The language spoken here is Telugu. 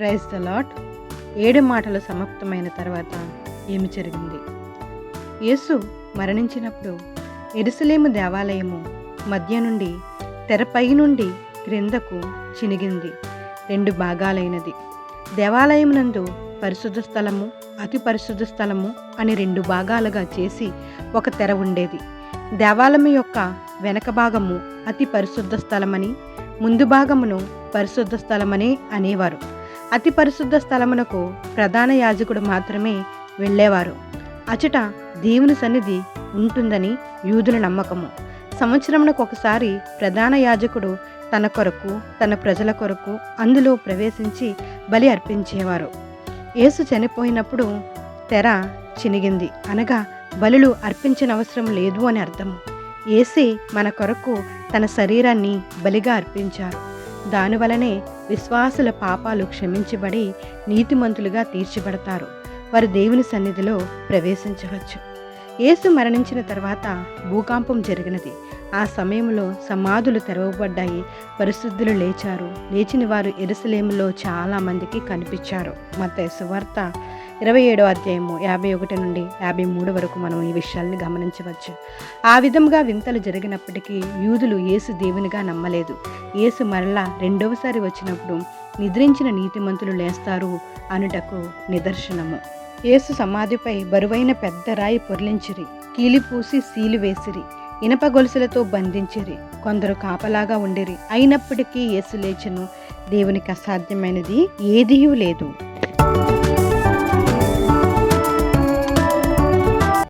ప్రైజ్ ద లాట్ ఏడు మాటలు సమాప్తమైన తర్వాత ఏమి జరిగింది? యేసు మరణించినప్పుడు ఎరుసలేము దేవాలయము మధ్య నుండి తెరపై నుండి క్రిందకు చినిగింది. రెండు భాగాలైనది. దేవాలయమునందు పరిశుద్ధ స్థలము అతి పరిశుద్ధ స్థలము అని రెండు భాగాలుగా చేసి ఒక తెర ఉండేది. దేవాలయం యొక్క వెనక భాగము అతి పరిశుద్ధ స్థలమని ముందు భాగమును పరిశుద్ధ స్థలమని అనేవారు. అతి పరిశుద్ధ స్థలమునకు ప్రధాన యాజకుడు మాత్రమే వెళ్ళేవారు. అచట దేవుని సన్నిధి ఉంటుందని యూదుల నమ్మకము. సంవత్సరమునకు ఒకసారి ప్రధాన యాజకుడు తన కొరకు తన ప్రజల కొరకు అందులో ప్రవేశించి బలి అర్పించేవారు. యేసు చనిపోయినప్పుడు తెర చినిగింది. అనగా బలులు అర్పించిన అవసరం లేదు అని అర్థం ఏసే మన కొరకు తన శరీరాన్ని బలిగా అర్పించారు. దానివలనే విశ్వాసుల పాపాలు క్షమించబడి నీతిమంతులుగా తీర్చిబడతారు వారు దేవుని సన్నిధిలో ప్రవేశించవచ్చు. యేసు మరణించిన తర్వాత భూకంపం జరిగినది. ఆ సమయంలో సమాధులు తెరవబడ్డాయి. పరిశుద్ధులు లేచారు. లేచిన వారు ఎరుసలేములో చాలామందికి కనిపించారు. మత సువార్త ఇరవై ఏడో అధ్యాయము యాభై ఒకటి నుండి యాభై మూడు వరకు మనం ఈ విషయాల్ని గమనించవచ్చు. ఆ విధంగా వింతలు జరిగినప్పటికీ యూదులు యేసు దేవునిగా నమ్మలేదు. యేసు మరలా రెండవసారి వచ్చినప్పుడు నిద్రించిన నీతిమంతులు లేస్తారు అనుటకు నిదర్శనము. యేసు సమాధిపై బరువైన పెద్ద రాయి పొర్లించిరి. కీలిపూసి సీలు వేసిరి. ఇనప గొలుసులతో బంధించిరి. కొందరు కాపలాగా ఉండిరి. అయినప్పటికీ యేసు లేచను దేవునికి అసాధ్యమైనది ఏదీ లేదు.